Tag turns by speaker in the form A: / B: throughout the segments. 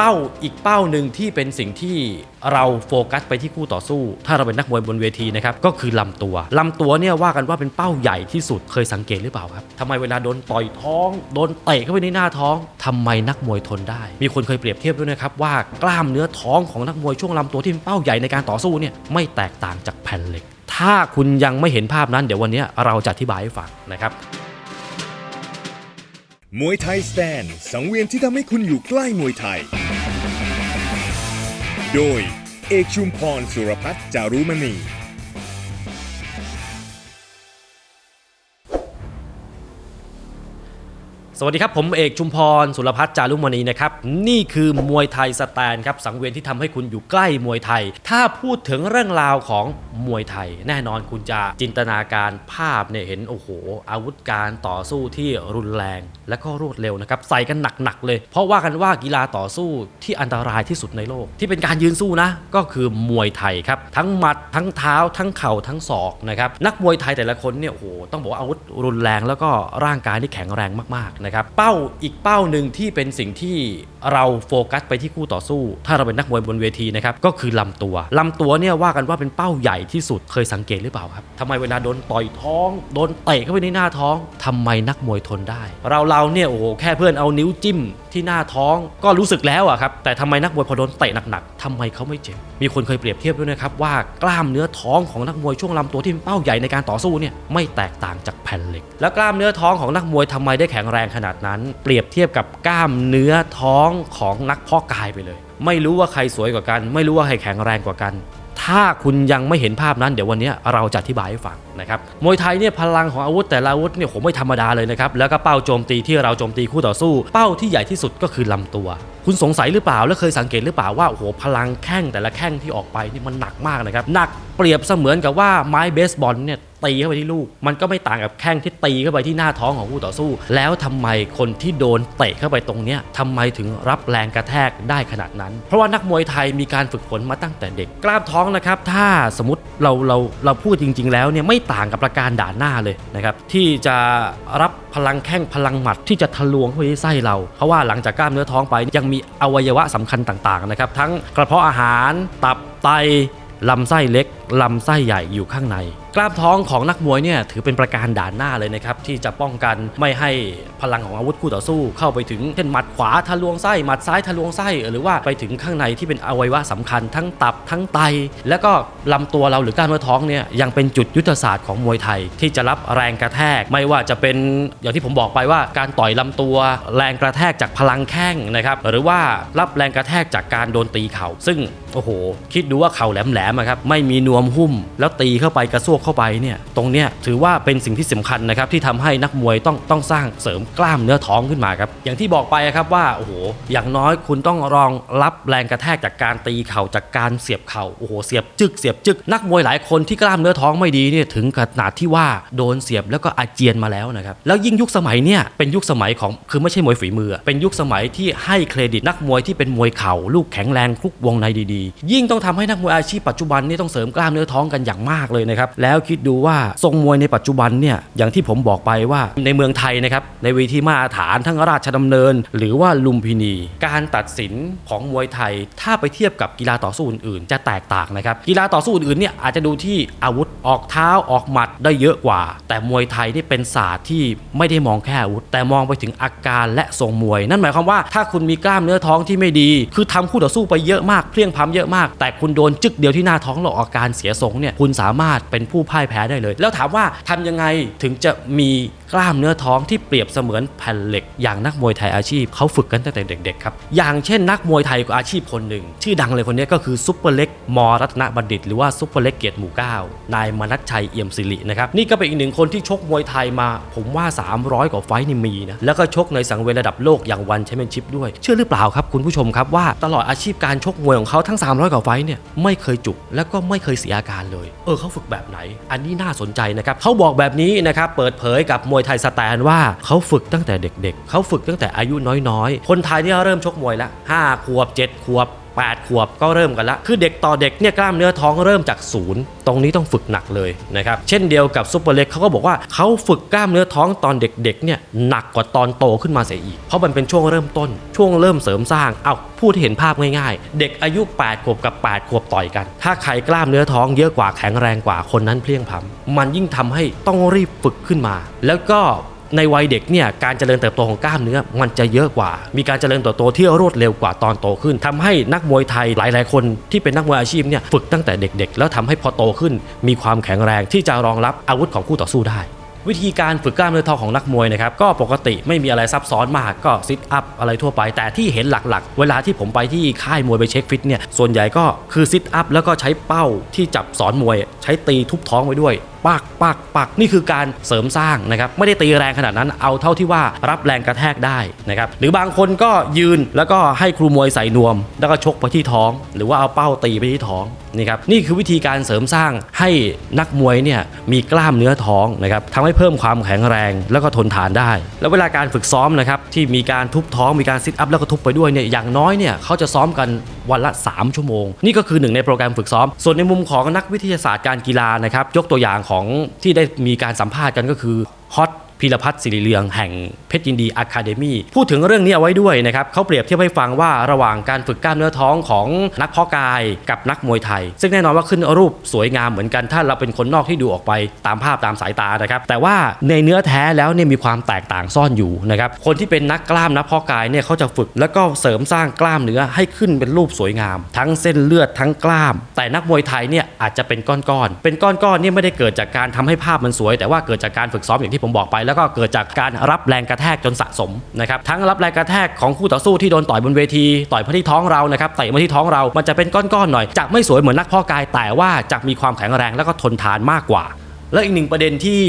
A: เป้าอีกเป้าหนึ่งที่เป็นสิ่งที่เราโฟกัสไปที่คู่ต่อสู้ ถ้าเราเป็นนักมวยบนเวทีนะครับก็คือลำตัวลำตัวเนี่ยว่ากันว่าเป็นเป้าใหญ่ที่สุดเคยสังเกตหรือเปล่าครับทำไมเวลาโดนต่อยท้องโดนเตะเข้าไปในหน้าท้องทำไมนักมวยทนได้ มีคนเคยเปรียบเทียบด้วยนะครับว่ากล้ามเนื้อท้องของนักมวยช่วงลำตัวที่เป็นเป้าใหญ่ในการต่อสู้เนี่ยไม่แตกต่างจากแผ่นเหล็ก ถ้าคุณยังไม่เห็นภาพนั้นเดี๋ยววันนี้เราจะอธิบายให้ฟังนะครับ
B: มวยไทยสแตนสังเวียนที่ทำให้คุณอยู่ใกล้มวยไทย โดย เอกชุมพรสุรพัฒน์จารุมณี
A: สวัสดีครับ ผมเอกชุมพร สุรพัฒน์จารุมณีนะครับ นี่คือมวยไทยสแตนครับ สังเวียนที่ทำให้คุณอยู่ใกล้มวยไทย ถ้าพูดถึงเรื่องราวของมวยไทย แน่นอนคุณจะจินตนาการภาพเนี่ยเห็น โอ้โห อาวุธการต่อสู้ที่รุนแรง และก็รวดเร็วนะครับ ใส่กันหนักๆเลย เพราะว่ากันว่ากีฬาต่อสู้ที่อันตรายที่สุดในโลก ที่เป็นการยืนสู้นะ ก็คือมวยไทยครับทั้งหมัดทั้งเท้า ทั้งเข่าทั้งศอกนะครับนักมวยไทยแต่ละคนเนี่ยโอ้โหต้องบอกว่าอาวุธรุนแรง แล้วก็ร่างกายที่แข็งแรงมากๆนะครับเป้าอีกเป้าหนึ่งที่เป็นสิ่งที่เราโฟกัสไปที่คู่ต่อสู้ ถ้าเราเป็นนักมวยบนเวทีนะครับก็คือลำตัวลำตัวเนี่ยว่ากันว่าเป็นเป้าใหญ่ที่สุดเคยสังเกตหรือเปล่าครับทำไมเวลาโดนต่อยท้องโดนเตะเข้าไปในหน้าท้องทำไมนักมวยทนได้ เราเราเนี่ยโอ้โหแค่เพื่อนเอานิ้วจิ้มที่หน้าท้องก็รู้สึกแล้วอะครับแต่ทำไมนักมวยพอโดนเตะหนักๆทำไมเขาไม่เจ็บมีคนเคยเปรียบเทียบด้วยนะครับว่ากล้ามเนื้อท้องของนักมวยช่วงลำตัวที่เป็นเป้าใหญ่ในการต่อสู้เนี่ยไม่แตกต่างจากแผ่นเหล็ก แล้วกล้ามเนื้อท้องของนักมวยทำไมได้แข็งแรงขนาดนั้น เปรียบเทียบกับกล้ามเนื้อท้องของนักเพาะกายไปเลย ไม่รู้ว่าใครสวยกว่ากัน ไม่รู้ว่าใครแข็งแรงกว่ากัน ถ้าคุณยังไม่เห็นภาพนั้นเดี๋ยววันนี้เราจะอธิบายให้ฟัง นะครับมวยไทยเนี่ยพลังของอาวุธแต่ละอาวุธเนี่ยผมไม่ธรรมดาเลยนะครับแล้วก็เป้าโจมตีที่เราโจมตีคู่ต่อสู้ เป้าที่ใหญ่ที่สุดก็คือลำตัว คุณสงสัยหรือเปล่าแล้วเคยสังเกตหรือเปล่าว่าโอ้โหพลังแข้งแต่ละแข้งที่ออกไปนี่มันหนักมากนะครับหนักเปรียบเสมือนกับว่าไม้เบสบอลเนี่ยตีเข้าไปที่ลูก มันก็ไม่ต่างกับแข้งที่ตีเข้าไปที่หน้าท้องของคู่ต่อสู้ แล้วทำไมคนที่โดนเตะเข้าไปตรงเนี้ยทำไมถึงรับแรงกระแทกได้ขนาดนั้น เพราะว่านักมวยไทยมีการฝึกฝนมาตั้งแต่เด็ก กล้ามท้องนะครับ ถ้าสมมติเราเราเราพูดจริง ๆ แล้วเนี่ยไม่ต่างกับประการด่านหน้าเลยนะครับที่จะรับพลังแข้งพลังหมัดที่จะทะลวงเข้าไปที่ไส้เรา เพราะว่าหลังจากกล้ามเนื้อท้องไปยังมีอวัยวะสำคัญต่างๆนะครับทั้งกระเพาะอาหาร ตับไตลำไส้เล็กลำไส้ใหญ่อยู่ข้างใน กล้ามท้องของนักมวยเนี่ยถือเป็นประการด่านหน้าเลยนะครับที่จะป้องกันไม่ให้พลังของอาวุธคู่ต่อสู้ เข้าไปถึงเช่นหมัดขวาทะลวงไส้หมัดซ้ายทะลวงไส้หรือว่าไปถึงข้างในที่เป็นอวัยวะสำคัญ ทั้งตับทั้งไต แล้วก็ลำตัวเราหรือกล้ามเนื้อท้องเนี่ยยังเป็นจุดยุทธศาสตร์ของมวยไทย ที่จะรับแรงกระแทก ไม่ว่าจะเป็นอย่างที่ผมบอกไปว่า การต่อยลำตัว แรงกระแทกจากพลังแข้งนะครับหรือว่ารับแรงกระแทกจากการโดนตีเข่าซึ่ง อ้โห คิดดูว่าเข่าแหลมๆครับไม่มีนวมหุ้ม แล้วตีเข้าไปกระซวกเข้าไปเนี่ยตรงเนี้ยถือว่าเป็นสิ่งที่สำคัญนะครับที่ทำให้นักมวยต้องต้องสร้างเสริมกล้ามเนื้อท้องขึ้นมาครับอย่างที่บอกไปครับว่าโอ้โหอย่างน้อยคุณต้องรองรับแรงกระแทกจากการตีเข่าจากการเสียบเข่าโอ้โหเสียบจึกเสียบจึกนักมวยหลายคนที่กล้ามเนื้อท้องไม่ดีเนี่ยถึงขนาดที่ว่าโดนเสียบแล้วก็อาเจียนมาแล้วนะครับแล้วยิ่งยุคสมัยเนี่ยเป็นยุคสมัยของคือไม่ใช่มวยฝีมือ เป็นยุคสมัยที่ให้เครดิตนักมวยที่เป็นมวยเข่าลูกแข็งแรงคลุกวงในดียิ่งต้องทำให้นักมวยอาชีพปัจจุบันนี่ต้องเสริมกล้ามเนื้อท้องกันอย่างมากเลยนะครับแล้วคิดดูว่าทรงมวยในปัจจุบันเนี่ยอย่างที่ผมบอกไปว่าในเมืองไทยนะครับในเวทีมาตรฐานทั้งราชดำเนิน หรือว่าลุมพินี การตัดสินของมวยไทย ถ้าไปเทียบกับกีฬาต่อสู้อื่นๆ จะแตกต่างนะครับกีฬาต่อสู้อื่นๆเนี่ยอาจจะดูที่อาวุธ ออกเท้าออกหมัดได้เยอะกว่า แต่มวยไทยนี่เป็นศาสตร์ที่ไม่ได้มองแค่อาวุธ แต่มองไปถึงอาการและทรงมวย นั่นหมายความว่าถ้าคุณมีกล้ามเนื้อท้องที่ไม่ดี คือทำคู่ต่อสู้ไปเยอะมากเพลียงพล้ำเยอะมาก แต่คุณโดนจึกเดียวที่หน้าท้องแล้วอาการเสียทรงเนี่ยคุณสามารถเป็นผู้พ่ายแพ้ได้เลย แล้วถามว่าทำยังไงถึงจะมีกล้ามเนื้อท้องที่เปรียบเสมือนแผ่นเหล็ก อย่างนักมวยไทยอาชีพเขาฝึกกันตั้งแต่เด็กๆครับอย่างเช่นนักมวยไทยอาชีพคนหนึ่งชื่อดังเลยคนนี้ก็คือซุปเปอร์เล็กมรัตนบัณฑิต หรือว่าซุปเปอร์เล็กเกียรติหมู่เก้านายมนัชชัยเอี่ยมสิรินะครับนี่ก็เป็นอีกหนึ่งคนที่ชกมวยไทยมา ผมว่า 300 กว่าไฟนี่มีนะแล้วก็ชกในสังเวียนระดับโลกอย่างวันแชมเปี้ยนชิพด้วย เชื่อหรือเปล่าครับคุณผู้ชมครับว่าตลอดอาชีพการชกมวยของเขาทั้ง 300 กว่าไฟเนี่ยไม่เคยจุกแล้วก็ไม่เคยเสียอาการเลย เออเขาฝึกแบบไหน อันนี้น่าสนใจนะครับเขาบอกแบบนี้นะครับเปิดเผยกับมวยไทยสแตนว่าเขาฝึกตั้งแต่เด็ก ๆเขาฝึกตั้งแต่อายุน้อยๆ คนไทยเนี่ยเริ่มชกมวยแล้ว5ขวบ 7 ขวบ 8 ขวบก็เริ่มกันละ คือเด็กต่อเด็กเนี่ยกล้ามเนื้อท้องเริ่มจากศูนย์ตรงนี้ต้องฝึกหนักเลยนะครับ เช่นเดียวกับซุปเปอร์เล็กเขาก็บอกว่าเขาฝึกกล้ามเนื้อท้องตอนเด็กๆเนี่ยหนักกว่าตอนโตขึ้นมาเสียอีก เพราะมันเป็นช่วงเริ่มต้น ช่วงเริ่มเสริมสร้าง เอาพูดให้เห็นภาพง่ายๆ เด็กอายุ 8 ขวบกับ 8 ขวบต่อยกัน ถ้าใครกล้ามเนื้อท้องเยอะกว่าแข็งแรงกว่าคนนั้นเพลียงพ้ำมันยิ่งทำให้ต้องรีบฝึกขึ้นมา แล้วก็ ในวัยเด็กเนี่ยการเจริญเติบโตของกล้ามเนื้อมันจะเยอะกว่า มีการเจริญเติบโตที่รวดเร็วกว่าตอนโตขึ้นทำให้นักมวยไทยหลาย ๆ คนที่เป็นนักมวยอาชีพเนี่ยฝึกตั้งแต่เด็ก ๆ แล้วทำให้พอโตขึ้น มีความแข็งแรงที่จะรองรับอาวุธของคู่ต่อสู้ได้ วิธีการฝึกกล้ามเนื้อท้องของนักมวยนะครับก็ปกติไม่มีอะไรซับซ้อนมากก็ซิทอัพอะไรทั่วไป แต่ที่เห็นหลักๆ เวลาที่ผมไปที่ค่ายมวยไปเช็คฟิตเนี่ยส่วนใหญ่ก็คือซิทอัพแล้วก็ใช้เป้าที่จับสอนมวย ใช้ตีทุบท้องไว้ด้วยปักปักปักนี่คือการเสริมสร้างนะครับไม่ได้ตีแรงขนาดนั้นเอาเท่าที่ว่ารับแรงกระแทกได้นะครับหรือบางคนก็ยืนแล้วก็ให้ครูมวยใส่นวม แล้วก็ชกไปที่ท้อง หรือว่าเอาเป้าตีไปที่ท้องนี่ครับนี่คือวิธีการเสริมสร้างให้นักมวยเนี่ยมีกล้ามเนื้อท้องนะครับทำให้เพิ่มความแข็งแรง แล้วก็ทนทานได้ แล้วเวลาการฝึกซ้อมนะครับที่มีการทุบท้องมีการซิทอัพแล้วก็ทุบไปด้วยเนี่ยอย่างน้อยเนี่ยเขาจะซ้อมกันวันละ 3 ชั่วโมง นี่ก็คือหนึ่งในโปรแกรมฝึกซ้อม ส่วนในมุมของนักวิทยาศาสตร์การกีฬานะครับยกตัวอย่างของที่ได้มีการสัมภาษณ์กันก็คือฮอต พีรพัฒน์ศิริเลืองแห่งเพชรยินดีอะคาเดมีพูดถึงเรื่องนี้เอาไว้ด้วยนะครับเขาเปรียบเทียบให้ฟังว่าระหว่างการฝึกกล้ามเนื้อท้องของนักเพาะกายกับนักมวยไทย ซึ่งแน่นอนว่าขึ้นรูปสวยงามเหมือนกัน ถ้าเราเป็นคนนอกที่ดูออกไปตามภาพตามสายตานะครับแต่ว่าในเนื้อแท้แล้วเนี่ยมีความแตกต่างซ่อนอยู่นะครับคนที่เป็นนักกล้ามนักเพาะกายเนี่ยเขาจะฝึกแล้วก็เสริมสร้างกล้ามเนื้อให้ขึ้นเป็นรูปสวยงาม ทั้งเส้นเลือดทั้งกล้าม แต่นักมวยไทยเนี่ยอาจจะเป็นก้อนๆเป็นก้อนๆเนี่ยไม่ได้เกิดจากการทำให้ภาพมันสวย แต่ว่าเกิดจากการฝึกซ้อมอย่างที่ผมบอกไปแล้วก็เกิดจากการรับแรงกระแทกจนสะสมนะครับทั้งรับแรงกระแทกของคู่ต่อสู้ที่โดนต่อยบนเวที ต่อยมาที่ท้องเรานะครับเตะมาที่ท้องเรา มันจะเป็นก้อนๆหน่อยจะไม่สวยเหมือนนักพาะกาย แต่ว่าจะมีความแข็งแรงแล้วก็ทนทานมากกว่าและอีกหนึ่งประเด็นที่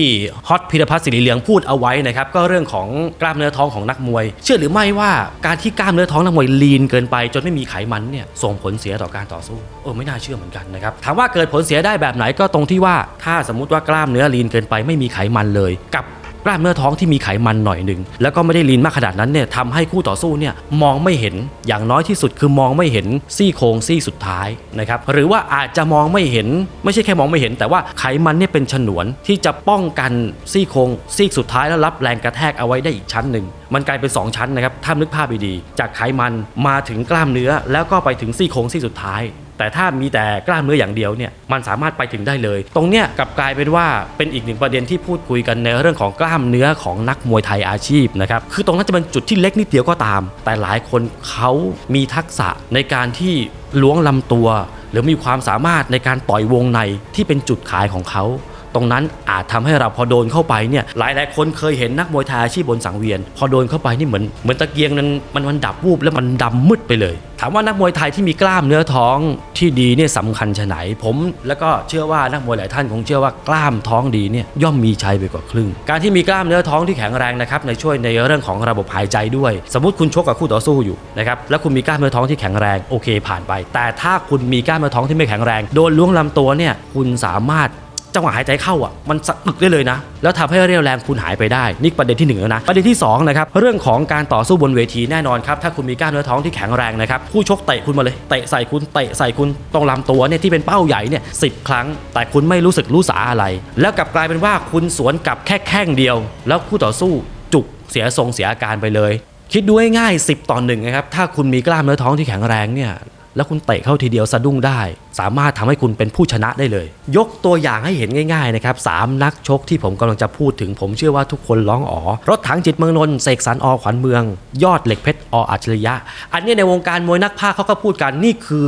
A: ฮอตพิรพัฒน์ศิริเหลืองพูดเอาไว้นะครับก็เรื่องของกล้ามเนื้อท้องของนักมวย เชื่อหรือไม่ว่าการที่กล้ามเนื้อท้องนักมวยลีนเกินไป จนไม่มีไขมันเนี่ยส่งผลเสียต่อการต่อสู้เออไม่น่าเชื่อเหมือนกันนะครับถามว่าเกิดผลเสียได้แบบไหนก็ตรงที่ว่าถ้าสมมุติว่ากล้ามเนื้อลีนเกินไปไม่มีไขมันเลย กับ กล้ามเนื้อท้องที่มีไขมันหน่อยหนึ่งแล้วก็ไม่ได้ลีนมากขนาดนั้นเนี่ยทำให้คู่ต่อสู้เนี่ยมองไม่เห็นอย่างน้อยที่สุดคือมองไม่เห็นซี่โครงซี่สุดท้ายนะครับหรือว่าอาจจะมองไม่เห็น ไม่ใช่แค่มองไม่เห็น แต่ว่าไขมันเนี่ยเป็นฉนวนที่จะป้องกันซี่โครงซี่สุดท้ายแล้วรับแรงกระแทกเอาไว้ได้อีกชั้นหนึ่งมันกลายเป็น 2 ชั้นนะครับถ้านึกภาพดีๆจากไขมันมาถึงกล้ามเนื้อแล้วก็ไปถึงซี่โครงซี่สุดท้าย แต่ถ้ามีแต่กล้ามเนื้ออย่างเดียวเนี่ยมันสามารถไปถึงได้เลย ตรงเนี้ยกลับกลายเป็นว่าเป็นอีกหนึ่งประเด็นที่พูดคุยกันในเรื่องของกล้ามเนื้อของนักมวยไทยอาชีพนะครับคือตรงนั้นจะเป็นจุดที่เล็กนิดเดียวก็ตาม แต่หลายคนเขามีทักษะในการที่ล้วงลำตัว หรือมีความสามารถในการต่อยวงในที่เป็นจุดขายของเขา ตรงนั้นอาจทำให้เราพอโดนเข้าไปเนี่ยหลายหลายคนเคยเห็นนักมวยไทยอาชีพบนสังเวียน พอโดนเข้าไปนี่เหมือนเหมือนตะเกียงนั้นมันมันดับวูบแล้วมันดำมืดไปเลย ถามว่านักมวยไทยที่มีกล้ามเนื้อท้องที่ดีเนี่ยสำคัญชะไหนผมแล้วก็เชื่อว่านักมวยหลายท่านคงเชื่อว่ากล้ามท้องดีเนี่ยย่อมมีชัยไปกว่าครึ่ง การที่มีกล้ามเนื้อท้องที่แข็งแรงนะครับในช่วยในเรื่องของระบบหายใจด้วย สมมติคุณชกกับคู่ต่อสู้อยู่นะครับแล้วคุณมีกล้ามเนื้อท้องที่แข็งแรงโอเคผ่านไป แต่ถ้าคุณมีกล้ามเนื้อท้องที่ไม่แข็งแรงโดนล้วงลำตัวเนี่ยคุณสามารถ จังหวะหายใจเข้าอะมันสะอึกได้เลยนะ แล้วทำให้เรี่ยวแรงคุณหายไปได้ นี่ประเด็นที่หนึ่งแล้วนะประเด็นที่สองนะครับเรื่องของการต่อสู้บนเวทีแน่นอนครับถ้าคุณมีกล้ามเนื้อท้องที่แข็งแรงนะครับคู่ชกเตะคุณมาเลยเตะใส่คุณเตะใส่คุณตรงลำตัวเนี่ยที่เป็นเป้าใหญ่เนี่ยสิครั้ง แต่คุณไม่รู้สึกรู้สาอะไร แล้วกลับกลายเป็นว่าคุณสวนกลับแค่แข้งเดียว แล้วคู่ต่อสู้จุกเสียทรงเสียอาการไปเลย คิดดูง่ายๆ10ต่อหนึ่งนะครับถ้าคุณมีกล้ามเนื้อท้องที่แข็งแรงเนี่ย แล้วคุณเตะเข้าทีเดียวสะดุ้งได้ สามารถทำให้คุณเป็นผู้ชนะได้เลย ยกตัวอย่างให้เห็นง่ายๆนะครับสามนักชกที่ผมกำลังจะพูดถึงผมเชื่อว่าทุกคนร้องอ๋อรถถังจิตเมืองนนเสกสรรอขวัญเมือง ยอดเหล็กเพชรออัจฉริยะ อันนี้ในวงการมวยนักพากย์เขาก็พูดกันนี่คือ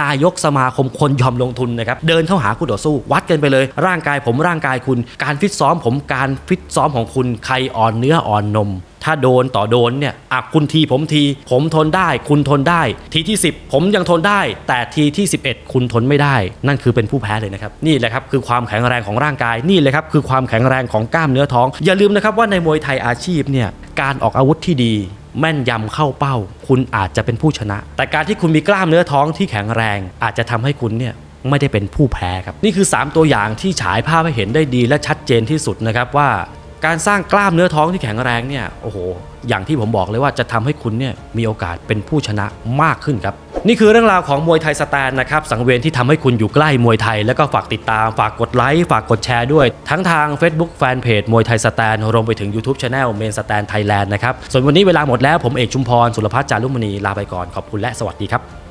A: นายกสมาคมคนยอมลงทุนนะครับเดินเข้าหาคู่ต่อสู้ วัดกันไปเลย ร่างกายผมร่างกายคุณ การฟิตซ้อมผมการฟิตซ้อมของคุณใครอ่อนเนื้ออ่อนนม ถ้าโดนต่อโดนเนี่ยอะคุณทีผมที ผมทนได้ คุณทนได้ ทีที่ 10 ผมยังทนได้ แต่ทีที่ 11 คุณทนไม่ได้ นั่นคือเป็นผู้แพ้เลยนะครับ นี่แหละครับคือความแข็งแรงของร่างกายนี่เลยครับคือความแข็งแรงของกล้ามเนื้อท้อง อย่าลืมนะครับว่าในมวยไทยอาชีพเนี่ยการออกอาวุธที่ดีแม่นยำเข้าเป้า คุณอาจจะเป็นผู้ชนะ แต่การที่คุณมีกล้ามเนื้อท้องที่แข็งแรง อาจจะทำให้คุณเนี่ยไม่ได้เป็นผู้แพ้ครับ นี่คือ 3 ตัวอย่างที่ฉายภาพให้เห็นได้ดีและชัดเจนที่สุดนะครับว่า การสร้างกล้ามเนื้อท้องที่แข็งแรงเนี่ยโอ้โหอย่างที่ผมบอกเลยว่าจะทำให้คุณเนี่ยมีโอกาสเป็นผู้ชนะมากขึ้นครับ นี่คือเรื่องราวของมวยไทยสแตนนะครับสังเวียนที่ทำให้คุณอยู่ใกล้มวยไทย แล้วก็ฝากติดตามฝากกดไลค์ฝากกดแชร์ด้วย ทั้งทาง Facebook Fanpage มวยไทยสแตนรวมไปถึง YouTube Channel เมนสแตนไทยแลนด์นะครับส่วนวันนี้เวลาหมดแล้วผมเอกชุมพรสุรพัฒน์จารุมณีลาไปก่อนขอบคุณและสวัสดีครับ